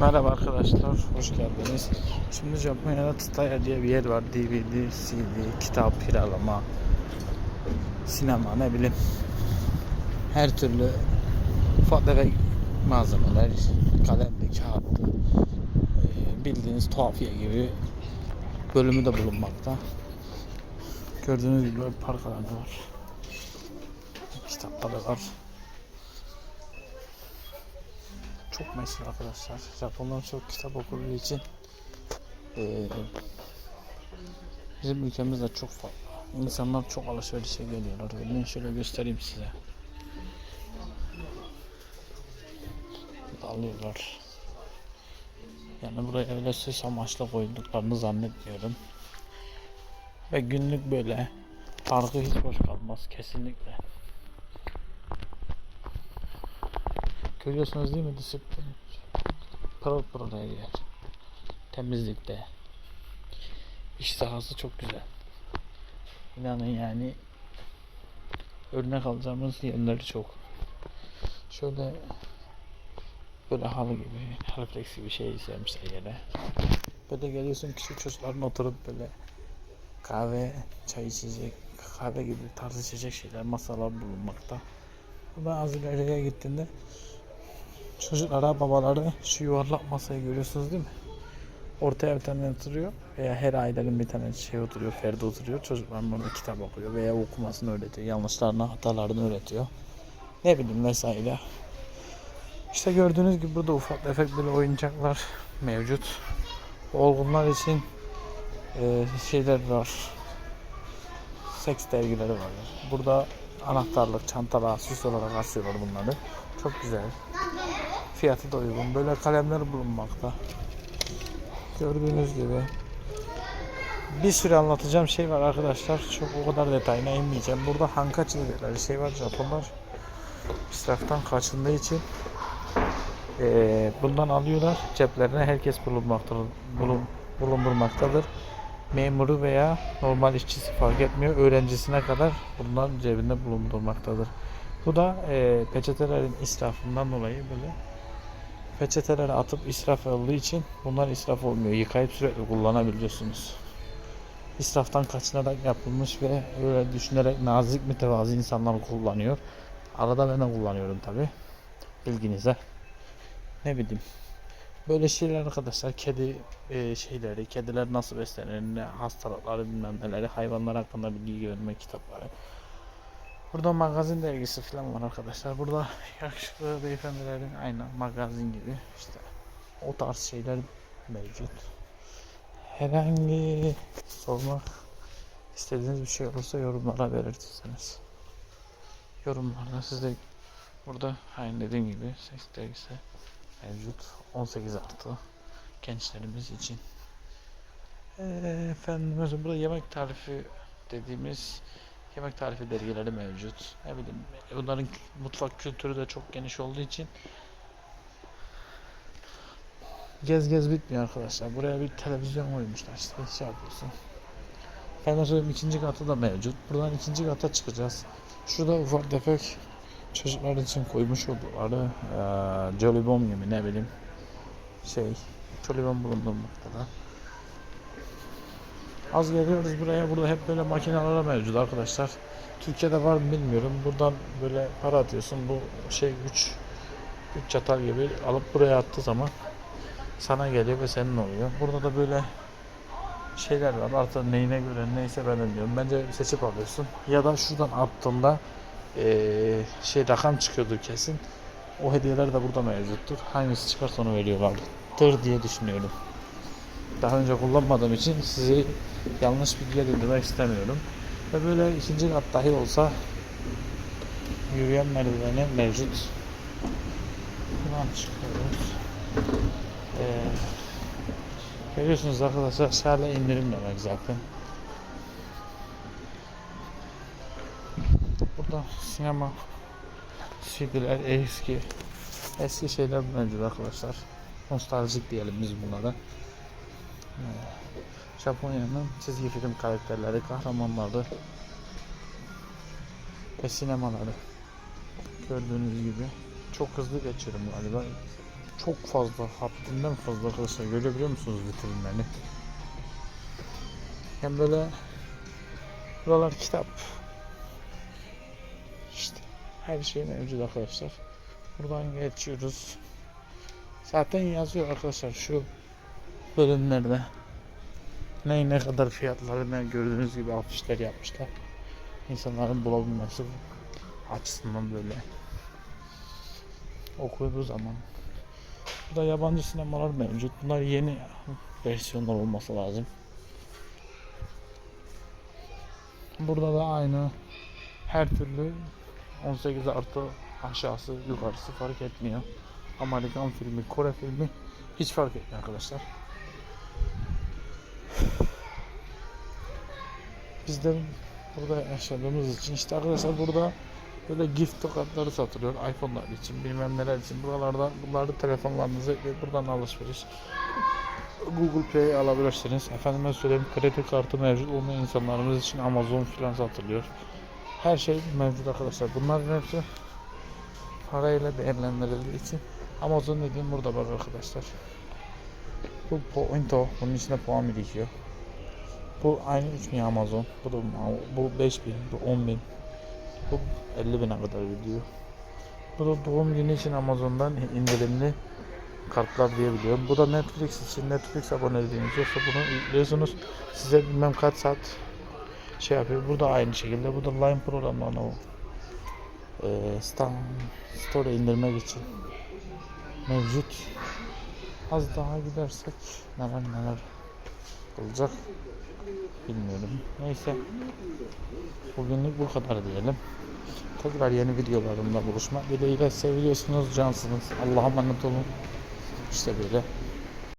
Merhaba arkadaşlar, hoş geldiniz. Şimdi Japonya'da Tsutaya diye bir yer var. DVD, CD, kitap, kiralama, sinema ne bileyim. Her türlü ufak tefek malzemeler, kalemli, kağıtlı, e, bildiğiniz tuhafiye gibi bölümü de bulunmakta. Gördüğünüz gibi park alanı var. Kitapları var. Çok meşhur arkadaşlar. Japonlar çok kitap okuduğu için eee, bizim ülkemizde çok fazla. İnsanlar çok alışverişe geliyorlar. Ben şöyle göstereyim size. Alıyorlar. Yani buraya öyle süs amaçlı koyduklarını zannetmiyorum. Ve günlük böyle parkı hiç boş kalmaz kesinlikle. Görüyorsunuz değil mi disiplin? Pırıl pırıl her yer. Temizlikte. İş sahası çok güzel. İnanın yani örnek alacağımız yönleri çok. Şöyle böyle halı gibi, refleksi bir şey sermişler yere. Böyle geliyorsun küçük çocukların oturup böyle kahve, çay içecek, kahve gibi tarz içecek şeyler, masalar bulunmakta. Ben az ileriye gittiğinde Çocuklara babaları şu yuvarlak masayı görüyorsunuz değil mi? Ortaya bir tane oturuyor veya her ailenin bir tane şey oturuyor, ferdi oturuyor. Çocukların orada kitap okuyor veya okumasını öğretiyor. Yanlışlarını, hatalarını öğretiyor. Ne bileyim vesaire. İşte gördüğünüz gibi burada ufak tefek böyle oyuncaklar mevcut. Olgunlar için e, şeyler var. Seks dergileri var. Burada anahtarlık, çantalar, süs olarak asıyorlar bunları. Çok güzel. Fiyatı da uygun. Böyle kalemler bulunmakta. Gördüğünüz gibi. Bir sürü anlatacağım şey var arkadaşlar. Çok o kadar detayına inmeyeceğim. Burada hankachi dedikleri şey var. Japonlar israftan kaçındığı için eee, bundan alıyorlar. Ceplerine herkes bulunmaktadır. Bulun, bulundurmaktadır. Memuru veya normal işçisi fark etmiyor. Öğrencisine kadar bunlar cebinde bulundurmaktadır. Bu da eee peçetelerin israfından dolayı böyle peçeteleri atıp israf olduğu için bunlar israf olmuyor. Yıkayıp sürekli kullanabiliyorsunuz. İsraftan kaçınarak yapılmış ve öyle düşünerek nazik mütevazi insanlar kullanıyor. Arada ben de kullanıyorum tabi. Bilginize. Ne bileyim. Böyle şeyler arkadaşlar kedi e, şeyleri, kediler nasıl beslenir, ne hastalıkları bilmem neleri, hayvanlar hakkında bilgi verme kitapları. Burada magazin dergisi falan var arkadaşlar. Burada yakışıklı beyefendilerin aynı magazin gibi işte o tarz şeyler mevcut. Herhangi sormak istediğiniz bir şey olursa yorumlara belirtirseniz. Yorumlarda siz de burada aynı dediğim gibi seks dergisi mevcut. 18 artı gençlerimiz için. Ee, efendim burada yemek tarifi dediğimiz yemek tarifi dergileri mevcut. Ne bileyim bunların mutfak kültürü de çok geniş olduğu için gez gez bitmiyor arkadaşlar. Buraya bir televizyon koymuşlar işte şey yapıyorsun. Ben söyleyeyim ikinci katı da mevcut. Buradan ikinci kata çıkacağız. Şurada ufak tefek çocuklar için koymuş oldukları eee Jolly Bomb gibi ne bileyim şey Jolly Bomb bulundurmakta da. Az geliyoruz buraya. Burada hep böyle makineler mevcut arkadaşlar. Türkiye'de var mı bilmiyorum. Buradan böyle para atıyorsun. Bu şey 3 3 çatal gibi alıp buraya attığı zaman sana geliyor ve senin oluyor. Burada da böyle şeyler var. Artık neyine göre neyse ben bilmiyorum. Bence seçip alıyorsun. Ya da şuradan attığında eee, şey rakam çıkıyordur kesin. O hediyeler de burada mevcuttur. Hangisi çıkarsa onu veriyorlardır diye düşünüyorum. Daha önce kullanmadığım için sizi yanlış bilgiye döndürmek istemiyorum. Ve böyle ikinci kat dahi olsa yürüyen merdiveni mevcut. Buradan çıkıyoruz. Ee, görüyorsunuz arkadaşlar aşağıda indirim demek zaten. Burada sinema CD'ler eski eski şeyler mevcut arkadaşlar. Nostaljik diyelim biz bunlara. Japonya'nın çizgi film karakterleri, kahramanları ve sinemaları gördüğünüz gibi çok hızlı geçiyorum galiba çok fazla, haddinden fazla arkadaşlar. Görebiliyor musunuz vitrinlerini? Hem böyle buralar kitap. İşte her şey mevcut arkadaşlar. Buradan geçiyoruz. Zaten yazıyor arkadaşlar şu bölümlerde. Ne ne kadar fiyatları ne gördüğünüz gibi afişler yapmışlar. İnsanların bulabilmesi açısından böyle okuduğu zaman. Burada yabancı sinemalar mevcut. Bunlar yeni versiyonlar olması lazım. Burada da aynı her türlü 18 artı aşağısı yukarısı fark etmiyor. Amerikan filmi, Kore filmi hiç fark etmiyor arkadaşlar. Biz de burada yaşadığımız için işte arkadaşlar burada böyle gift tokatları satılıyor iPhone'lar için bilmem neler için buralarda bunları telefonlarınızı ve buradan alışveriş Google Play alabilirsiniz. Efendime söyleyeyim kredi kartı mevcut olmayan insanlarımız için Amazon filan satılıyor. Her şey mevcut arkadaşlar. Bunların hepsi parayla değerlendirildiği için Amazon dediğim burada var arkadaşlar. Bu Pointo. Bunun içinde puan birikiyor. Bu aynı 3000 Amazon. Bu da bu 5000, bu 10000. Bu 50 bine kadar gidiyor. Bu da doğum günü için Amazon'dan indirimli kartlar diye biliyorum. Bu da Netflix için Netflix aboneliğiniz yoksa bunu yüklüyorsunuz. Size bilmem kaç saat şey yapıyor. Burada aynı şekilde. Bu da Line programlarını o e, Stan Store indirmek için mevcut. Az daha gidersek neler neler olacak bilmiyorum. Neyse. Bugünlük bu kadar diyelim. Tekrar yeni videolarımda buluşmak dileğiyle seviyorsunuz, cansınız. Allah'a emanet olun. İşte böyle.